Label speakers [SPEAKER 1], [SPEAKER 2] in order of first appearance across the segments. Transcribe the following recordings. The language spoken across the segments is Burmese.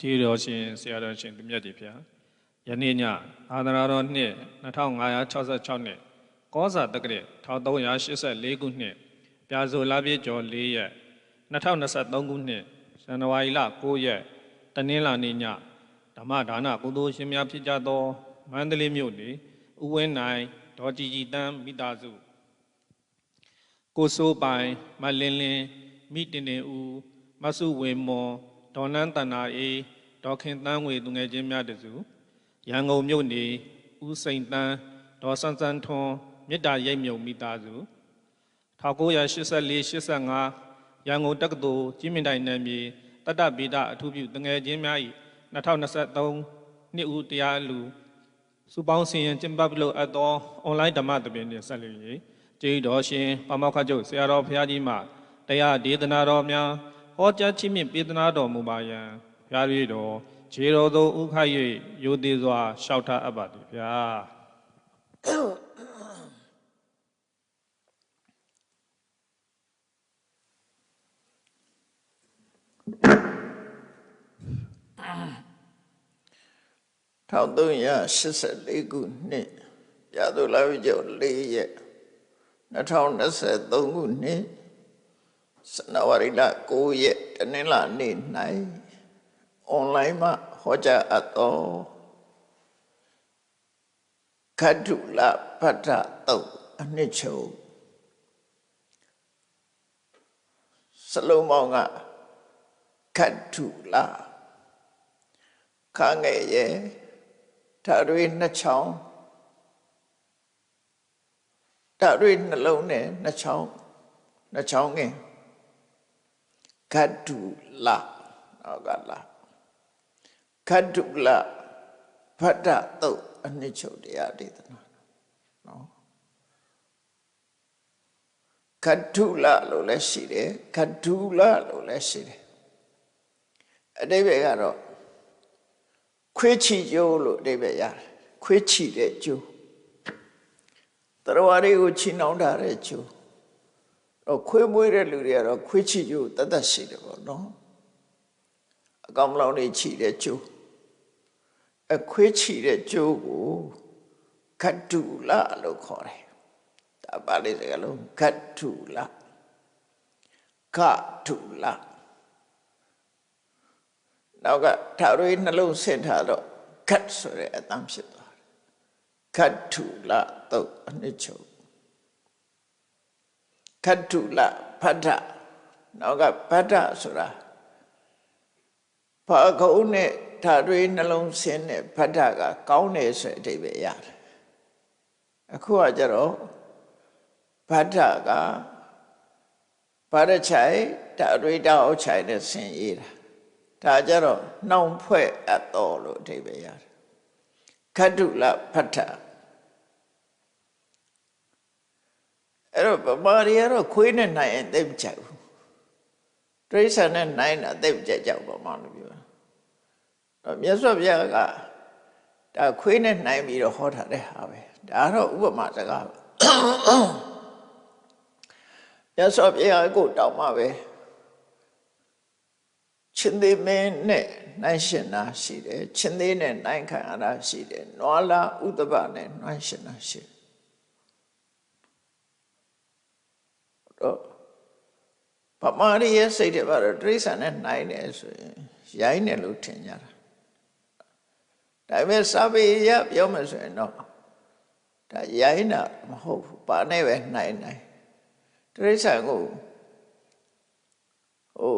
[SPEAKER 1] ဒီတော်ရှင်ဆရာတော်ရှင်သူမြတ်ကြီးဖျားယနေ့ညအာသရာတော်နှစ်2566နှစ်ကောဇာတက္ကရာ1384ခုနှစ်ပြာဆိုလပြည့်ကျော်4ရက်2023ခုနှစ်ဇန်နဝါရီလ9ရက်တနင်္လာနေ့ညဓမ္မဒါနကုသိုလ်ရှင်များဖြစ်ကြသောမန္တလေးမြို့နေဥဝင်းနိုင်ဒေါ်ကြည်ကြည်တန်းမိသားစုကိုစိုးပိုင်မလင်းလင်းမိတင်တင်ဦးမဆုဝေမော် ဒေါ်နန်းတန္နာအေးဒေါ်ခင်တန်းငွေသူငယ်ချင်းများတစုရန်ကုန်မြို့နေဦးစိန်တန်းဒေါ်ဆန်းဆန်းထွန်းမြစ်တာရိပ်မြုံမိသားစု1984 85ရန်ကုန်တက္ကသိုလ်ကြီးမြင့်တိုင်နယ်မြေတတ္တဗေဒအထူးပြုတငယ်ချင်းများ၏2023နှစ်ဦးတရားလူစုပေါင်းဆင်ရင်ကျင်းပပြုလုပ်အပ်သောအွန်လိုင်းဓမ္မသဘင်နှင့်ဆက်လျက်၍ကျေးတော်ရှင်ပမောက္ခချုပ်ဆရာတော်ဘုရားကြီးမှတရားဒေသနာတော်များ ဟောကြားခြင်းဖြင့်ပေးသနာတော်မူပါယံဘုရားကြီးတော်ခြေတော်သို့ဥခိုက်၍ရိုသေစွာလျှောက်ထားအပ်ပါသည်ဗျာ
[SPEAKER 2] 1384ခုနှစ်ရသူလာဝိကျော်4ရက်2023ခုနှစ် စနဝရီလ9ရက်တနင်္လာနေ့၌အွန်လိုင်းမှာဟောကြားအပ်သောခတ္တုလပတ္ထတုတ်အနှစ်ချုပ်စလုံးပေါင်းကခတ္တုလခါငယ်ရဲ့ဓာတွေနှစ်ချောင်းဓာတွေနှလုံးနဲ့နှစ်ချောင်းနှစ်ချောင်းငင် ခတ္တုလနောက်ကလခတ္တုလဖတ်တတုတ်အနှစ်ချုပ်တရားဒေသနာနော်ခတ္တုလလို့လည်းရှိတယ်ခတ္တုလလို့လည်းရှိတယ်အတိပ္ပယ်ကတော့ခွေးချီကျိုးလို့အဓိပ္ပာယ်ရတယ်ခွေးချီတဲ့ကျိုးတရားတွေကိုချီနှောင်းထားတဲ့ကျိုး တော့ခွေးမွေးတဲ့လူတွေကတော့ခွေးချီကျိုးတတ်တတ်ရှိတယ်ပေါ့နော်အကောင်မလောင်တွေချီတဲ့ကျိုးအခွေးချီတဲ့ကျိုးကိုခတ်တူလလို့ခေါ်တယ်ဒါပါဠိစကားလုံးခတ်တူလခတူလနောက်ကထာဝရနှလုံးဆင့်ထားတော့ခတ်ဆိုတဲ့အတန်းဖြစ်သွားတယ်ခတ်ထုလတုတ်အနှစ်ချုပ် ခတ်ထုလဖတ်ထနောက်ကဖတ်ထဆိုတာဘာကုန်းနဲ့ထာဝရနှလုံးဆင့်တဲ့ဖတ်ထကကောင်းတယ်ဆိုတဲ့အဓိပ္ပာယ်ရတယ်အခုကကြတော့ဖတ်ထကဘာရချိုင်ထာဝရတောက်ချိုင်နဲ့ဆင်ရေးတာဒါကြတော့နှောင်ဖွဲ့အပ်တော်လို့အဓိပ္ပာယ်ရတယ်ခတ္တုလဖတ်ထ အဲ့တော့ဗမာတွေကတော့ခွေးနဲ့နိုင်ရင်သိမကြိုက်ဘူးတိရစ္ဆာန်နဲ့နိုင်တာသိမကြိုက်ကြဘူးဗမာလူပြောတော့မြတ်စွာဘုရားကဒါခွေးနဲ့နိုင်ပြီးတော့ဟောထားတဲ့ဟာပဲဒါတော့ဥပမာစကားပဲမြတ်စွာဘုရားကိုတောင်းမှပဲချင်းသေးမင်းနဲ့နိုင်ရှင်တာရှိတယ်ချင်းသေးနဲ့နိုင်ခံရတာရှိတယ်နွာလာဥဒဘနဲ့နိုင်ရှင်တာရှိတယ် တော့ဗမာရီရဲ့စိတ်တွေပါတော့တိရစ္ဆာန်နဲ့နိုင်တယ်ဆိုရင်ရိုင်းတယ်လို့ထင်ကြတာဒါပေမဲ့စာပေရပြောမှဆိုရင်တော့ဒါရိုင်းတာမဟုတ်ဘူးပါနဲ့ပဲနိုင်နိုင်တိရစ္ဆာန်ကိုဟို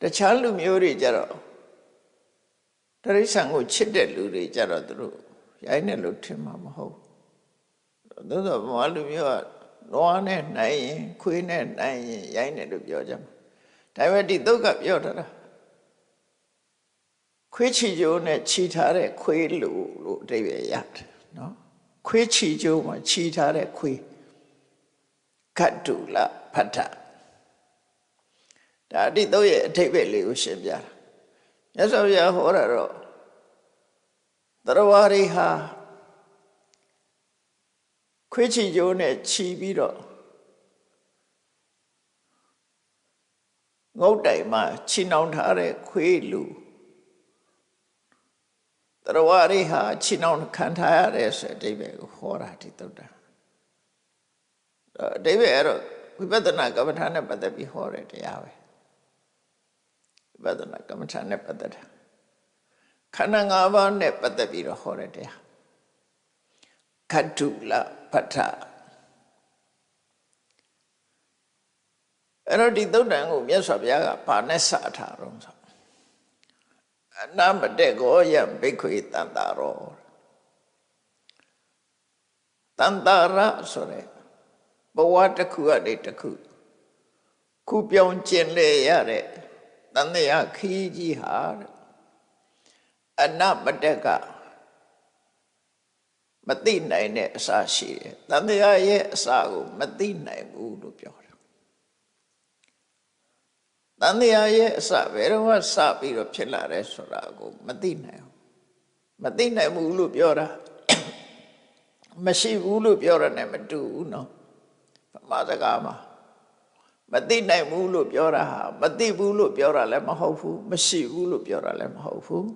[SPEAKER 2] တခြားလူမျိုးတွေကြတော့တရိษံကိုချစ်တဲ့လူတွေကြတော့သူတို့ရိုင်းတယ်လို့ထင်မှာမဟုတ်ဘူး သို့သောဘာလူမျိုးကနွားနဲ့နိုင်ရင်ခွေးနဲ့နိုင်ရင်ရိုင်းတယ်လို့ပြောကြမှာဒါပေမဲ့ဒီသုတ်ကပြောထားတာခွေးချီကျိုးနဲ့ခြီထားတဲ့ခွေးလူလို့အဓိပ္ပာယ်ရတယ်နော်ခွေးချီကျိုးမှာခြီထားတဲ့ခွေးကတ်တူလဖတ်တာဒါအတိတော့ရဲ့အထိပ္ပယ်လေးကိုရှင်းပြတာမြတ်စွာဘုရားဟောတာတော့တရဝရိဟာ ခွေးချီကျိုးနဲ့ခြီးပြီးတော့ငငုတ်တိုင်မှာချီနှောင်ထားတဲ့ခွေးလူတရဝရိဟာချီနှောင်ခံထားရတဲ့ဆိုတဲ့အဓိပ္ပာယ်ကိုဟောတာဒီတုတ်တာအဓိပ္ပာယ်အဲ့တော့ဝိပဿနာကမ္မထာနဲ့ပတ်သက်ပြီးဟောတဲ့တရားပဲဝိပဿနာကမ္မထာနဲ့ပတ်သက်တာခန္ဓာ၅ပါးနဲ့ပတ်သက်ပြီးတော့ဟောတဲ့တရားခတ္တုလ ပဋ္ဌအဲ့တော့ဒီသုတ်တန်ကိုမြတ်စွာဘုရားကဘာနဲ့စထားတော့ဆိုအနာမတက်ကိုယံဘိက္ခွေတန်တာရောတန်တာရဆိုရဲဘဝတစ်ခုကနေတစ်ခုခုပြောင်းကျင်လေရတဲ့တန်တရားခီးကြီးဟာအနာမတက်က မသိနိုင်တဲ့အစာရှိတယ်။တန်တရားရဲ့အစာကိုမသိနိုင်ဘူးလို့ပြောတာ။တန်တရားရဲ့အစာဘယ်တော့မှစပြီးတော့ဖြစ်လာတယ်ဆိုတာကိုမသိနိုင်ဘူး။မသိနိုင်ဘူးလို့ပြောတာမရှိဘူးလို့ပြောရတဲ့မတူဘူးနော်။ဗမာစကားမှာမသိနိုင်ဘူးလို့ပြောတာဟာမသိဘူးလို့ပြောတာလည်းမဟုတ်ဘူးမရှိဘူးလို့ပြောတာလည်းမဟုတ်ဘူး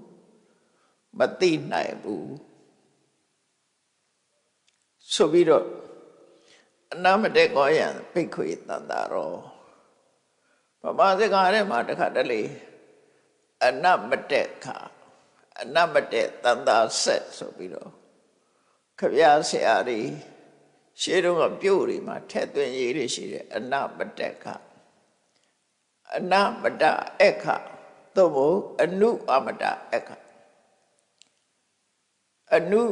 [SPEAKER 2] ။မသိနိုင်ဘူး ဆိုပြီးတော့အနာမတက်ကောယံပိတ်ခွေတန်တာရောဗမာစကားထဲမှာတခါတလေအနမတက်ခအနမတက်တန်တာဆက်ဆိုပြီးတော့ခဗျာဆရာကြီးရှေးတုန်းကပြုတ်တွေမှာထက်သွင်းရေးတွေရှိတယ်အနမတက်ခအနမတအခသို့မဟုတ်အနုအမတအခအနု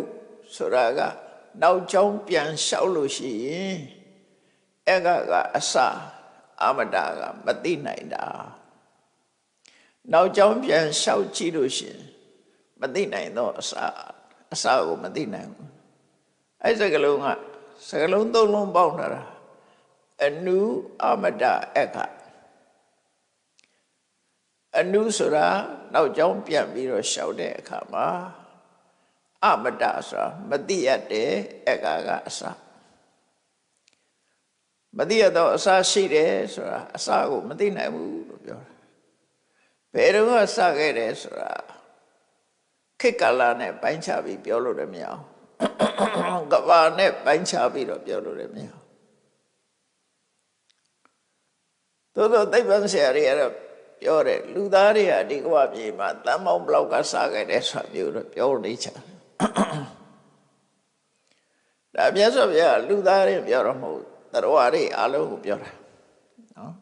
[SPEAKER 2] ဆိုတာက နောက်ကျောင်းပြန်လျှောက်လို့ရှိရင်အဲ့ကကအစအမတာကမသိနိုင်တာနောက်ကျောင်းပြန်လျှောက်ကြည့်လို့ရှိရင်မသိနိုင်တော့အစအစကိုမသိနိုင်ဘူးအဲ့စကလုံးကစကလုံးသုံးလုံးပေါင်းတာအနုအမတအခအနုဆိုတာနောက်ကျောင်းပြန်ပြီးတော့လျှောက်တဲ့အခါမှာ အမတဆိုတာမတိရတဲ့အကာကအစမတိရတော့အစရှိတယ်ဆိုတာအစကိုမသိနိုင်ဘူးလို့ပြောတာဘယ်တော့စခဲ့တယ်ဆိုတာခေတ်ကာလနဲ့ပိုင်းခြားပြီးပြောလို့လည်းမရအောင်ကဘာနဲ့ပိုင်းခြားပြီးတော့ပြောလို့လည်းမရအောင်သို့တော့သိပ္ပံဆရာတွေကတော့ပြောတယ်လူသားတွေကဒီကဘာပြေမှာတန်ပေါင်းဘလောက်ကစခဲ့တယ်ဆိုတာမျိုးတော့ပြောနေချင်တယ် ဒါမြတ်စွာဘုရားလူသားတွေပြောတော့မဟုတ်တရဝရီအလုံးကိုပြောတာနော်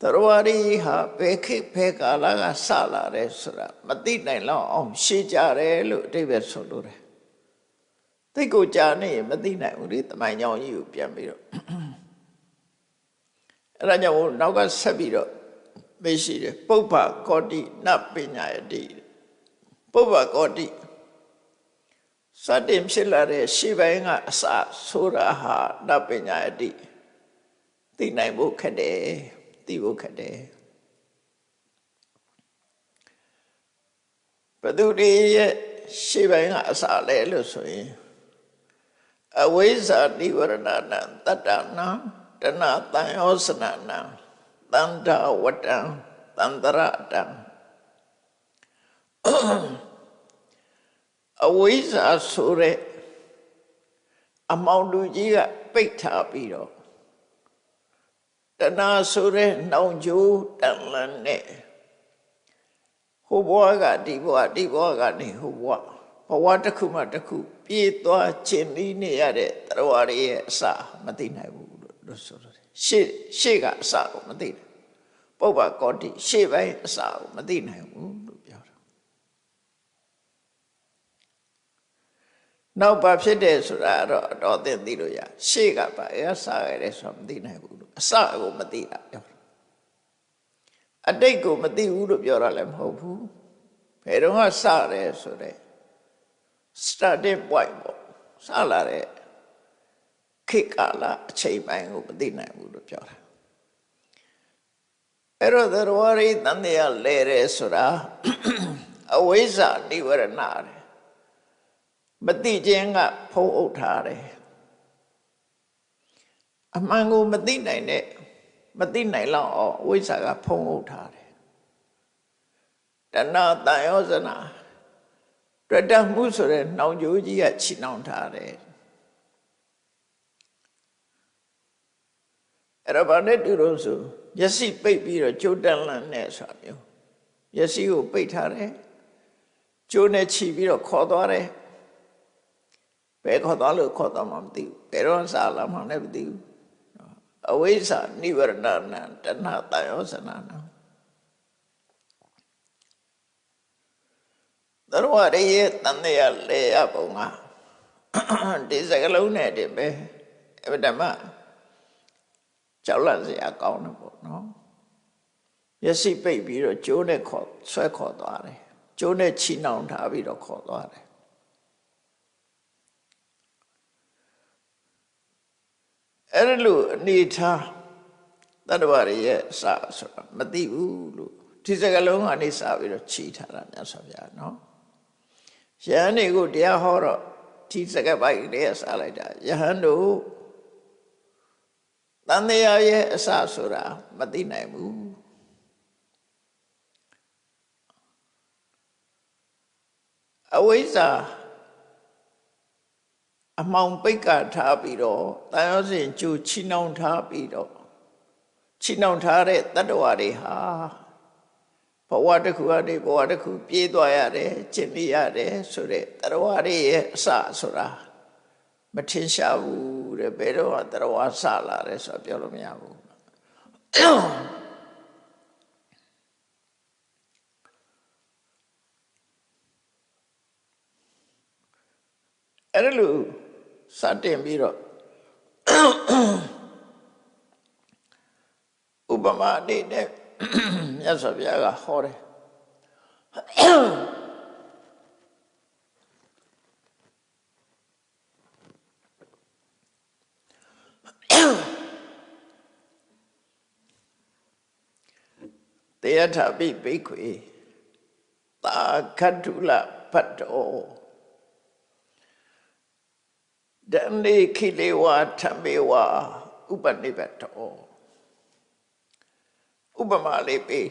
[SPEAKER 2] တရဝရီဟာဘယ်ခေတ်ဘယ်ကာလကစလာတယ်ဆိုတာမသိနိုင်လောက်အောင်ရှင်းကြတယ်လို့အတိပ္ပယ်ဆိုလိုတယ်သိကိုကြာနေရင်မသိနိုင်ဘူးလေတမိုင်ကြောင်ကြီးကိုပြန်ပြီးတော့အဲ့ဒါကြောင့်နောက်ကဆက်ပြီးတော့မေ့ရှိတယ်ပုပ္ပကောတိနပညာယတိပုပ္ပကောတိ စတင်ဖြစ်လာတဲ့ရှေးပိုင်းကအစဆိုတာဟာနပညာအတိသိနိုင်ဖို့ခက်တယ်သိဖို့ခက်တယ်ဘသူတွေရဲ့ရှေးပိုင်းကအစလဲလို့ဆိုရင်အဝိဇ္ဇာနိဝရဏနံတတ္တနံတဏတန်ယောစနနံတန္တဝတ္တံတန္တရတံ အဝိဇ္ဇာဆိုတဲ့အမောင်လူကြီးကပိတ်ထားပြီးတော့တဏှာဆိုတဲ့နှောင်ကြိုးတန်လန်းနဲ့ဟိုဘဝကဒီဘဝဒီဘဝကနေဟိုဘဝဘဝတစ်ခုမှတစ်ခုပြေးသွားခြင်းပြီးနေရတဲ့တရားရရဲ့အစမသိနိုင်ဘူးလို့ဆိုတယ်ရှေ့ရှေ့ကအစကိုမသိတယ်ပုပ္ပကောတိရှေ့ပိုင်းအစကိုမသိနိုင်ဘူး နောက်ဘာဖြစ်တယ်ဆိုတာတော့အတော်သိသိလို့ရရှေ့ကဘာအဲစရတယ်ဆိုတာမသိနိုင်ဘူးလို့အစကိုမသိတာပြောတာအတိတ်ကိုမသိဘူးလို့ပြောတာလည်းမဟုတ်ဘူးဘယ်တော့မှစတယ်ဆိုတဲ့ starting point ပေါ့စလာတဲ့ခေတ်ကာလအချိန်ပိုင်းကိုမသိနိုင်ဘူးလို့ပြောတာအဲ့တော့သရဝရိတန်တရားလဲတယ်ဆိုတာအဝိဇ္ဇာနိဝရဏတယ် မသိခြင်းကဖုံးအုပ်ထားတယ်အမှန်ကိုမသိနိုင်တဲ့မသိနိုင်လောက်အောင်အဝိဇ္ဇာကဖုံးအုပ်ထားတယ်တဏှာတန်ရောဇနာတွေ့တတ်မှုဆိုတဲ့နှောင်ကြိုးကြီးကချီနှောင်ထားတယ်အဲ့တော့ဘာနဲ့တူလို့ဆိုမျက်စိပိတ်ပြီးတော့ကြိုးတန်းလန့်နဲ့ဆိုတာမျိုးမျက်စိကိုပိတ်ထားတယ်ကြိုးနဲ့ခြိပြီးတော့ခေါ်သွားတယ် ဘယ်ခေါ်သွားလို့ခေါ်သွားမှမသိဘူးဘယ်တော့စားလာမှလည်းမသိဘူးအဝိဇ္ဇာနိဝရဏနာတဏှာတယောဇနာနာသရဝရရဲ့တန်တဲ့လေရပုံကဒီစကလုံးနဲ့တည်းပဲအဗဓမ္မကြောက်လန့်စရာကောင်းတယ်ပေါ့နော်မျက်စိပိတ်ပြီးတော့ကျိုးနဲ့ခေါ်ဆွဲခေါ်သွားတယ်ကျိုးနဲ့ချီနှောင်ထားပြီးတော့ခေါ်သွားတယ် အဲ့ဒါလို့အနေထားတတ္တဝရရဲ့အစဆိုတာမသိဘူးလို့ဒီစကလုံးကနေစပြီးတော့ခြိထားတာမြတ်စွာဘုရားနော်ယဟန်တွေကိုတရားဟောတော့ဒီစကပိုက်လေးစလိုက်တာယဟန်တို့တန်တရားရဲ့အစဆိုတာမသိနိုင်ဘူးအဝိဇ္ဇာ အမောင်ပိတ်ကထားပြီးတော့တန်ရောစဉ်ကျူချီနှောင်ထားပြီးတော့ချီနှောင်ထားတဲ့တတ္တဝါတွေဟာဘဝတစ်ခုကနေဘဝတစ်ခုပြေးသွားရတယ်ကျင့်နေရတယ်ဆိုတဲ့တတ္တဝါတွေရဲ့အစဆိုတာမထင်ရှားဘူးတဲ့ဘယ်တော့တတ္တဝါစလာတယ်ဆိုတော့ပြောလို့မရဘူးအဲ့ဒါလို့ စတင်ပြီးတော့ဥပမာအနေနဲ့မြတ်စွာဘုရားကဟောတယ်တေယထာပိဘိခွေတာခတ္ထုလဖတ်တော် ဒံလေခိလေဝါထမေဝါဥပနိဘတောဥပမာလေးပေး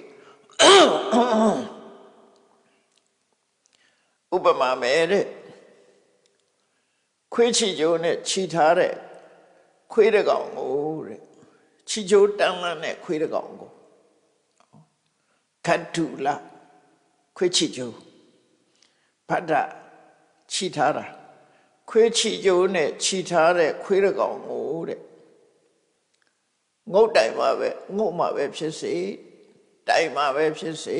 [SPEAKER 2] ဥပမာမဲ့တဲ့ခွေးချီကျိုးနဲ့ခြိထားတဲ့ခွေးတကောင်ကိုတဲ့ခြိကျိုးတန်းလန်းတဲ့ခွေးတကောင်ကိုခတ်တူလာခွေးချီကျိုးဖတ်တာခြိထားတာ ခွေးချီကျိုးနဲ့ခြိထားတဲ့ခွေးတကောင်ကိုတဲ့ငုတ်တိုင်မှာပဲငုတ်မှာပဲဖြစ်စေတိုင်မှာပဲဖြစ်စေ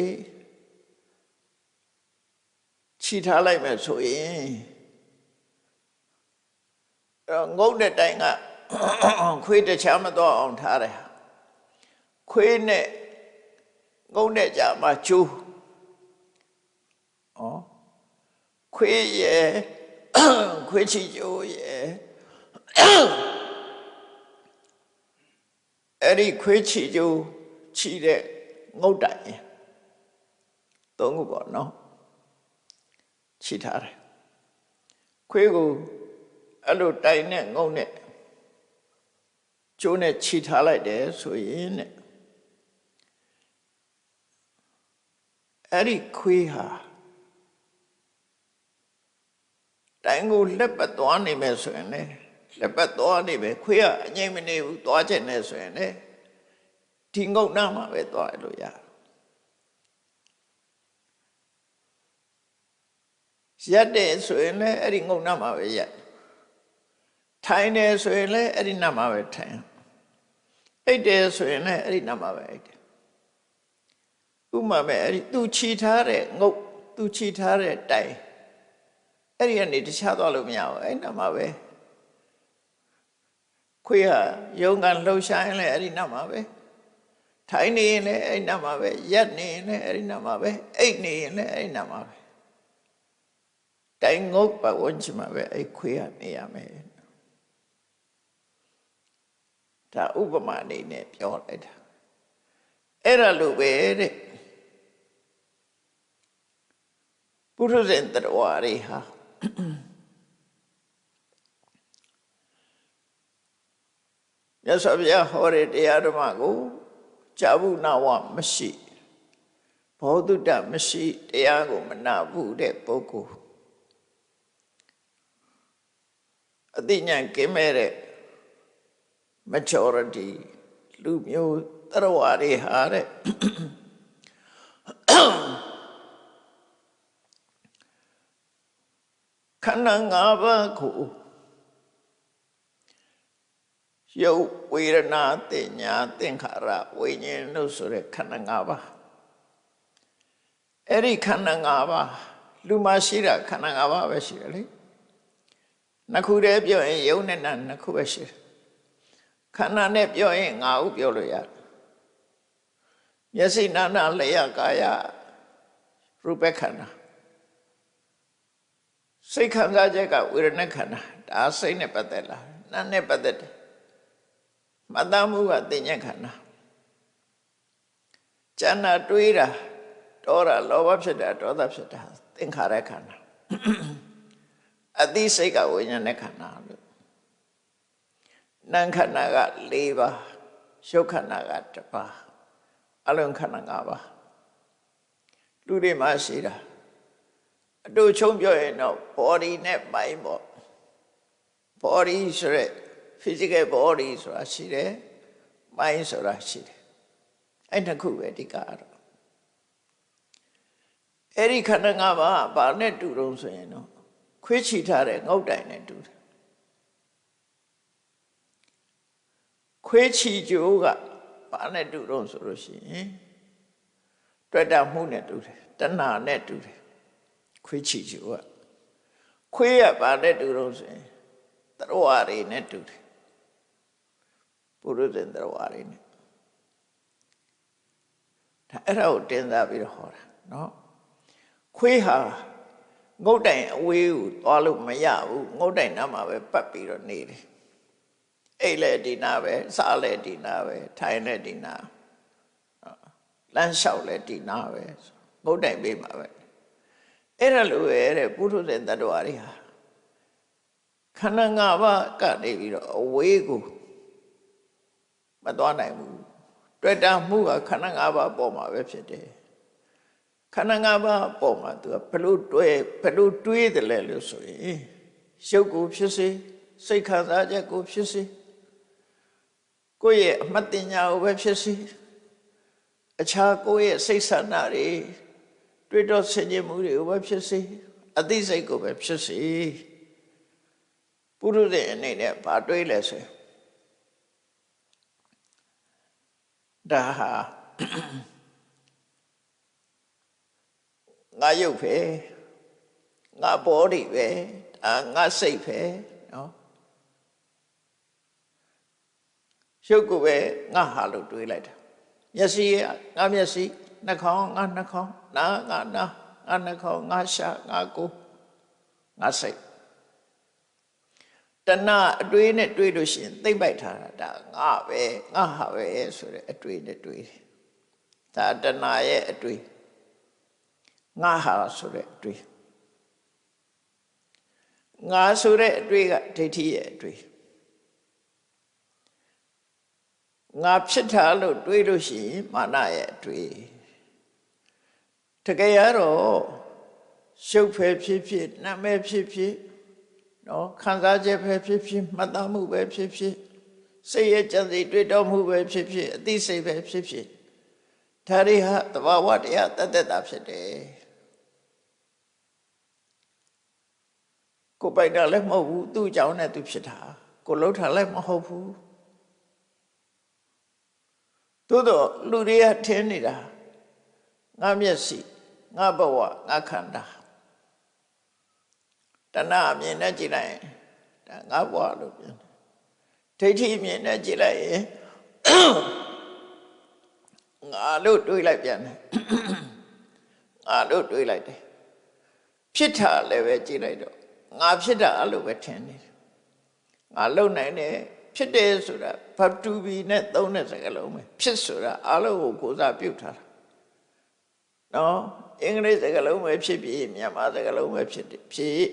[SPEAKER 2] ခြိထားလိုက်မယ်ဆိုရင်အဲငုတ်တဲ့တိုင်ကခွေးတခြားမတော့အောင်ထားတယ်ခွေးနဲ့ငုတ်တဲ့ကြမှာကျိုးဩခွေးရဲ့ ခွေးချီကျိုးရဲ့အဲ့ဒီခွေးချီကျိုးချီတဲ့ငုတ်တိုင်သုံးခုပေါ့နော်ချီထားတယ်ခွေးကိုအဲ့လိုတိုင်နဲ့ငုတ်နဲ့ကျိုးနဲ့ချီထားလိုက်တယ်ဆိုရင်တဲ့အဲ့ဒီခွေးဟာ တိုင်ကိုလက်ပတ်သွားနေမယ်ဆိုရင်လေလက်ပတ်သွားနေပဲခွေးကအငိမ့်မနေဘူးသွားချက်နေဆိုရင်လေဒီငုတ်နာမှာပဲသွားလို့ရရက်တယ်ဆိုရင်လည်းအဲ့ဒီငုတ်နာမှာပဲရက်ထိုင်တယ်ဆိုရင်လည်းအဲ့ဒီနာမှာပဲထိုင်အိတ်တယ်ဆိုရင်လည်းအဲ့ဒီနာမှာပဲအိတ်တယ်ဥမာမဲ့အဲ့ဒီသူခြိထားတဲ့ငုတ်သူခြိထားတဲ့တိုင် အဲ့ဒီကနေတခြားသွားလို့မရဘူးအဲ့နာမှာပဲခွေးဟာယုံကလှုပ်ရှားရင်လည်းအဲ့ဒီနာမှာပဲထိုင်နေရင်လည်းအဲ့ဒီနာမှာပဲရက်နေရင်လည်းအဲ့ဒီနာမှာပဲအိတ်နေရင်လည်းအဲ့ဒီနာမှာပဲတိုင်ငုတ်ပတ်ဝန်းကျင်မှာပဲအဲ့ခွေးကနေရမယ်ဒါဥပမာအနေနဲ့ပြောလိုက်တာအဲ့ဒါလိုပဲတဲ့ပုရုဇဉ်တ attva တွေဟာ မြမြတ်စွာဘုရားဟောတဲ့တရားဓမ္မကိုကြာဘူးနာဝမရှိဘောဓုတမရှိတရားကိုမနာဘူးတဲ့ပုဂ္ဂိုလ်အသိဉာဏ်ကင်းမဲ့တဲ့ majority လူမျိုးတရဝါတွေဟာတဲ့ ခန္ဓာ၅ပါးကိုရုပ်ဝေဒနာတင်ညာသင်္ခါရဝိညာဉ်လို့ဆိုတဲ့ခန္ဓာ၅ပါးအဲ့ဒီခန္ဓာ၅ပါးလူမရှိတာခန္ဓာ၅ပါးပဲရှိတယ်လေနှစ်ခုတည်းပြောရင်ယုံနဲ့နာနှစ်ခုပဲရှိတယ်ခန္ဓာနဲ့ပြောရင်၅ခုပြောလို့ရတယ်မျက်စိနာနာလျှကာယရူပခန္ဓာ စိတ်ခံစားချက်ကဝေဒနာခန္ဓာဒါစိတ်နဲ့ပတ်သက်လာနာနဲ့ပတ်သက်တယ်မတမ်းမှုကတင်ညက်ခန္ဓာဉာဏ်တွေးတာဒေါတာလောဘဖြစ်တာဒေါသဖြစ်တာသင်္ခါရခန္ဓာအသိစိတ်ကဝိညာဉ်နဲ့ခန္ဓာလို့နာခန္ဓာက၄ပါးရှုပ်ခန္ဓာကတစ်ပါးအလုံးခန္ဓာ၅ပါးလူတွေမှာရှိတာ အတူချုံပြောရင်တော့ body နဲ့ mind ပေါ့ body ဆိုရက် physical body ဆိုတာရှိတယ် mind ဆိုတာရှိတယ်အဲ့နှစ်ခုပဲဒီကတော့အဲ့ဒီခန္ဓာ၅ပါးဘာနဲ့တူတုံးဆိုရင်တော့ခွေးချီထားတဲ့ငုတ်တိုင်နဲ့တူတယ်ခွေးချီကြိုးကဘာနဲ့တူတုံးဆိုလို့ရှိရင်တွေ့တာမှုနဲ့တူတယ်တဏှာနဲ့တူတယ် ခွေးချီကြိုးကခွေးကဘာနဲ့တူတုံးဆိုရင်သရဝါတွေနဲ့တူတယ်ပုရုဇဉ်သရဝါတွေနဲ့ဒါအဲ့ဒါကိုတင်စားပြီးတော့ဟောတာနော်ခွေးဟာငုတ်တိုင်အဝေးကိုသွားလို့မရဘူးငုတ်တိုင်နားမှာပဲပတ်ပြီးတော့နေတယ်အိတ်လည်းဒီနာပဲစားလည်းဒီနာပဲထိုင်လည်းဒီနာလမ်းလျှောက်လည်းဒီနာပဲငုတ်တိုင်ပေးမှာပဲ အဲ့ဒါလိုပဲတဲ့ပုထုဇဉ်တ attva တွေဟာခန္ဓာ၅ပါးကနေပြီးတော့အဝေးကိုမသွားနိုင်ဘူးတွေ့တာမှုကခန္ဓာ၅ပါးပေါ်မှာပဲဖြစ်တယ်ခန္ဓာ၅ပါးပေါ်မှာသူကဘလို့တွဲဘလို့တွေးတယ်လဲလို့ဆိုရင်ရုပ်ကိုဖြစ်စေစိတ်ခံစားချက်ကိုဖြစ်စေကိုယ့်ရဲ့အမှတ်တင်ညာကိုပဲဖြစ်စေအခြားကိုယ့်ရဲ့စိတ်ဆန္ဒတွေ တွေ့တော့ဆင်ခြင်မှုတွေကိုပဲဖြစ်စေအသိစိတ်ကိုပဲဖြစ်စေပုရုဇဉ်အနေနဲ့ဘာတွေးလဲဆိုရင်ဒါဟာငါရုပ်ပဲငါဘောဓိပဲဒါငါစိတ်ပဲနော်ရုပ်ကိုပဲငါဟာလို့တွေးလိုက်တာမျက်စိကငါမျက်စိ နှာခေါင်းငါနှာခေါင်းနားငါနားငါနှာခေါင်းငါရှာငါကိုယ်ငါစိတ်တဏအတွေးနဲ့တွေးလို့ရှိရင်သိမ့်ပိုက်ထားတာဒါငါပဲငါဟာပဲဆိုတဲ့အတွေးနဲ့တွေးတယ်ဒါတဏရဲ့အတွေးငါဟာဆိုတဲ့အတွေးငါဆိုတဲ့အတွေးကဒိဋ္ဌိရဲ့အတွေးငါဖြစ်တာလို့တွေးလို့ရှိရင်မာနရဲ့အတွေး တကယ်ရတော့ရှုပ်ဖယ်ဖြစ်ဖြစ်နာမည်ဖြစ်ဖြစ်နော်ခံစားချက်ပဲဖြစ်ဖြစ်မှတ်သားမှုပဲဖြစ်ဖြစ်စိတ်ရဲ့ကြံစီတွေ့တော့မှုပဲဖြစ်ဖြစ်အသိစိတ်ပဲဖြစ်ဖြစ်ဒါတွေဟာတဘာဝတရားတတ်တတ်တာဖြစ်တယ်ကိုပိုက်တာလည်းမဟုတ်ဘူးသူ့အကြောင်းနဲ့သူဖြစ်တာကိုလှုပ်တာလည်းမဟုတ်ဘူးသို့တော့လူတွေကထင်းနေတာငါမျက်စိ ငါဘဝငါခန္ဓာတဏှအမြင်နဲ့ကြည့်လိုက်ရင်ဒါငါဘဝလို့ပြောတယ်ဒိဋ္ဌိအမြင်နဲ့ကြည့်လိုက်ရင်ငါလို့တွေးလိုက်ပြန်တယ်ငါလို့တွေးလိုက်တယ်ဖြစ်တာလည်းပဲကြည့်လိုက်တော့ငါဖြစ်တာအဲ့လိုပဲထင်နေတယ်ငါလုံနိုင်တယ်ဖြစ်တယ်ဆိုတာဘတ်တူဘီနဲ့သုံးတဲ့စကားလုံးပဲဖြစ်ဆိုတာအလုံးကိုကိုးစားပြုတ်ထားတာနော် အင်္ဂလိပ်စကားလုံးပဲဖြစ်ပြီးမြန်မာစကားလုံးပဲဖြစ်တယ်ဖြစ်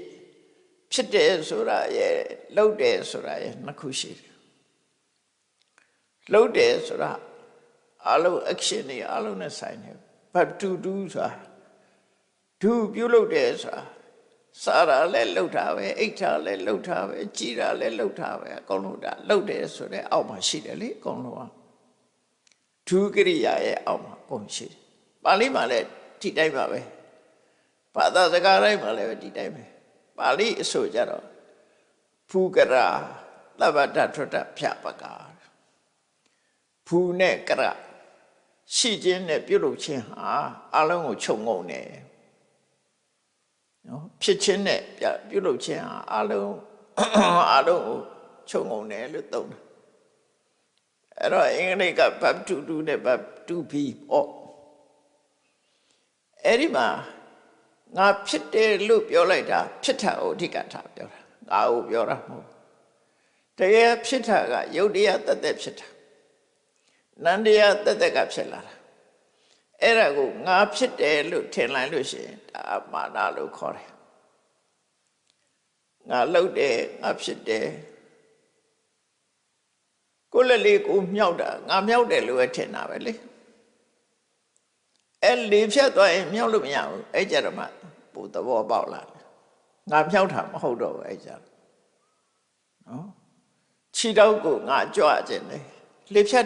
[SPEAKER 2] ဖြစ်တယ်ဆိုတာရဲ့လှုပ်တယ်ဆိုတာရဲ့နှစ်ခုရှိတယ်လှုပ်တယ်ဆိုတာအလုံး action တွေအလုံးနဲ့ဆိုင်တယ် but to do ဆိုတာ do ပြုလုပ်တယ်ဆိုတာစားတာလည်းလှုပ်တာပဲအိတ်တာလည်းလှုပ်တာပဲကြည်တာလည်းလှုပ်တာပဲအကုန်လုံးဒါလှုပ်တယ်ဆိုတဲ့အောက်မှာရှိတယ်လေအကုန်လုံးကဒုကရိယာရဲ့အောက်မှာအကုန်ရှိတယ်ပါဠိမှာလည်း ဒီတိုင်းပါပဲဘာသာစကားတိုင်းမှာလည်းဒီတိုင်းပဲပါဠိအဆိုကြတော့ဖူကရာသဗ္ဗတထွတ်တဖြပကာဖူနဲ့ကရရှိခြင်းနဲ့ပြုလုပ်ခြင်းဟာအလုံးကိုခြုံငုံတယ်နော်ဖြစ်ခြင်းနဲ့ပြုလုပ်ခြင်းဟာအလုံးအလုံးကိုခြုံငုံတယ်လို့သုံးတယ်အဲ့တော့အင်္ဂလိပ်က verb to do နဲ့ verb to be ပေါ့ အဲ့ဒီမှာငါဖြစ်တယ်လို့ပြောလိုက်တာဖြစ်တာကိုအဓိကထားပြောတာငါ့ကိုပြောတာမဟုတ်တကယ်ဖြစ်တာကယုတ်တရားတသက်ဖြစ်တာနန္တရားတသက်ကဖြစ်လာတာအဲ့ဒါကိုငါဖြစ်တယ်လို့ထင်လိုက်လို့ရှိရင်ဒါမာနလို့ခေါ်တယ်ငါလှုပ်တယ်ငါဖြစ်တယ်ကိုယ်လက်လေးကိုမြောက်တာငါမြောက်တယ်လို့ပဲထင်တာပဲလေ အဲ့လေဖြတ်သွားရင်မြောက်လို့မရဘူးအဲ့ကြတော့မှပူသဘောပေါက်လာတယ်ငါမြောက်တာမဟုတ်တော့ဘူးအဲ့ကြတော့နော်ခြေတော့ကိုငါကြွခြင်းတယ်လေဖြတ်